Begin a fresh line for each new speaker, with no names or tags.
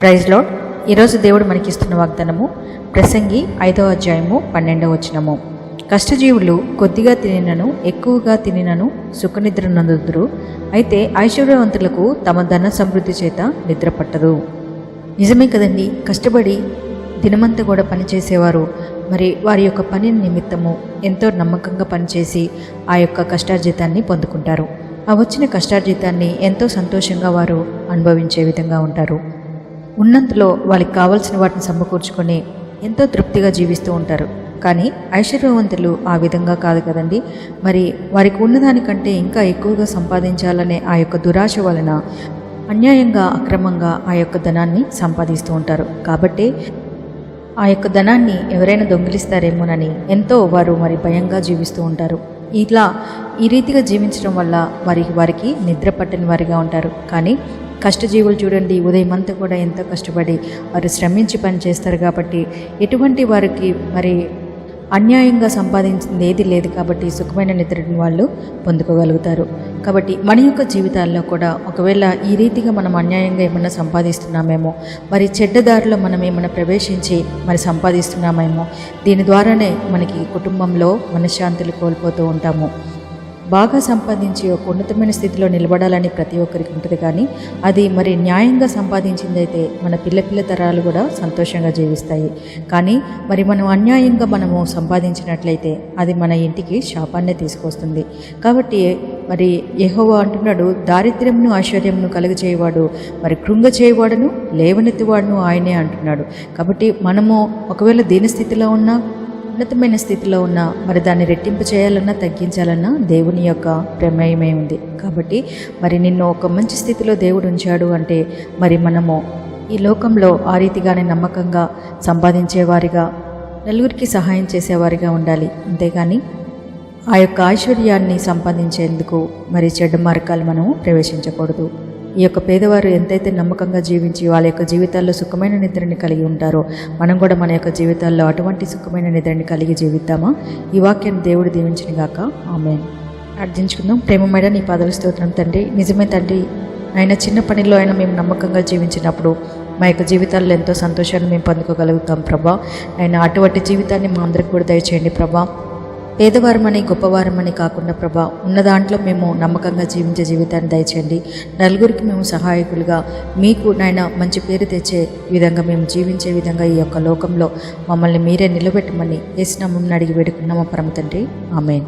Praise load ఈరోజు దేవుడు మనకిస్తున్న వాగ్దానము ప్రసంగి ఐదవ అధ్యాయము పన్నెండవ వచనము. కష్టజీవులు కొద్దిగా తినినను ఎక్కువగా తినినను సుఖనిద్ర నందుదురు అయితే ఐశ్వర్యవంతులకు తమ ధన సమృద్ధి చేత నిద్ర పట్టదు నిజమే కదండి కష్టపడి దినమంతా కూడా పనిచేసేవారు. మరి వారి యొక్క పని నిమిత్తము ఎంతో నమ్మకంగా పనిచేసి ఆ యొక్క కష్టార్జితాన్ని పొందుకుంటారు. ఆ వచ్చిన కష్టార్జితాన్ని ఎంతో సంతోషంగా వారు అనుభవించే విధంగా ఉంటారు. ఉన్నంతలో వాళ్ళకి కావాల్సిన వాటిని సమకూర్చుకొని ఎంతో తృప్తిగా జీవిస్తూ ఉంటారు. కానీ ఐశ్వర్యవంతులు ఆ విధంగా కాదు కదండి. మరి వారికి ఉన్నదానికంటే ఇంకా ఎక్కువగా సంపాదించాలనే ఆ యొక్క దురాశ వలన అన్యాయంగా అక్రమంగా ఆ యొక్క ధనాన్ని సంపాదిస్తూ ఉంటారు. కాబట్టి ఆ యొక్క ధనాన్ని ఎవరైనా దొంగిలిస్తారేమోనని ఎంతో వారు మరి భయంగా జీవిస్తూ ఉంటారు. ఇలా ఈ రీతిగా జీవించడం వల్ల వారికి వారికి నిద్ర పట్టని వారిగా ఉంటారు. కానీ కష్టజీవులు చూడండి ఉదయం అంతా కూడా ఎంతో కష్టపడి వారు శ్రమించి పని చేస్తారు కాబట్టి ఎటువంటి వారికి మరి అన్యాయంగా సంపాదించింది ఏది లేదు కాబట్టి సుఖమైన నిద్రను వాళ్ళు పొందుకోగలుగుతారు. కాబట్టి మన యొక్క జీవితాల్లో కూడా ఒకవేళ ఈ రీతిగా మనం అన్యాయంగా ఏమైనా సంపాదిస్తున్నామేమో మరి చెడ్డదారిలో మనం ఏమైనా ప్రవేశించి మరి సంపాదిస్తున్నామేమో దీని ద్వారానే మనకి కుటుంబంలో మనశ్శాంతులు కోల్పోతూ ఉంటాము. బాగా సంపాదించి ఒక ఉన్నతమైన స్థితిలో నిలబడాలని ప్రతి ఒక్కరికి ఉంటుంది కానీ అది మరి న్యాయంగా సంపాదించిందైతే మన పిల్ల పిల్ల తరాలు కూడా సంతోషంగా జీవిస్తాయి. కానీ మరి మనం అన్యాయంగా మనము సంపాదించినట్లయితే అది మన ఇంటికి శాపాన్నే తీసుకొస్తుంది. కాబట్టి మరి యహోవా అంటున్నాడు దారిద్ర్యంను ఆశ్చర్యంను కలుగజేయవాడు మరి కృంగ చేయవాడును లేవనెత్తివాడును ఆయనే అంటున్నాడు. కాబట్టి మనము ఒకవేళ దీని స్థితిలో ఉన్నా ఉన్నతమైన స్థితిలో ఉన్న మరి దాన్ని రెట్టింపు చేయాలన్నా తగ్గించాలన్నా దేవుని యొక్క ప్రమేయమే ఉంది. కాబట్టి మరి నిన్ను ఒక మంచి స్థితిలో దేవుడు ఉంచాడు అంటే మరి మనము ఈ లోకంలో ఆ రీతిగానే నమ్మకంగా సంపాదించేవారిగా నలుగురికి సహాయం చేసేవారిగా ఉండాలి. అంతేగాని ఆ యొక్క ఐశ్వర్యాన్ని సంపాదించేందుకు మరి చెడ్డ మార్గాలు మనము ప్రవేశించకూడదు. ఈ యొక్క పేదవారు ఎంతైతే నమ్మకంగా జీవించి వాళ్ళ యొక్క జీవితాల్లో సుఖమైన నిద్రని కలిగి ఉంటారో మనం కూడా మన యొక్క జీవితాల్లో అటువంటి సుఖమైన నిద్రని కలిగి జీవిద్దామా? ఈ వాక్యాన్ని దేవుడు దీవించిన గాక. ఆమె ప్రార్థించుకుందాం. ప్రేమమైన నీ పాదల స్తోత్రం తండ్రి. నిజమే తండ్రి. ఆయన చిన్న పనిలో అయినా మేము నమ్మకంగా జీవించినప్పుడు మా యొక్క జీవితాల్లో ఎంతో సంతోషాన్ని మేము పొందుకోగలుగుతాం ప్రభా. ఆయన అటువంటి జీవితాన్ని మా అందరికి కూడా దయచేయండి ప్రభా. పేదవారమని గొప్పవారమని కాకుండా ప్రభా ఉన్న దాంట్లో మేము నమ్మకంగా జీవించే జీవితాన్ని దయచేయండి. నలుగురికి మేము సహాయకులుగా మీకు నాయన మంచి పేరు తెచ్చే విధంగా మేము జీవించే విధంగా ఈ యొక్క లోకంలో మమ్మల్ని మీరే నిలబెట్టమని వేసినామని అడిగి వేడుకున్నామా పరమ తండ్రి. ఆమెన్.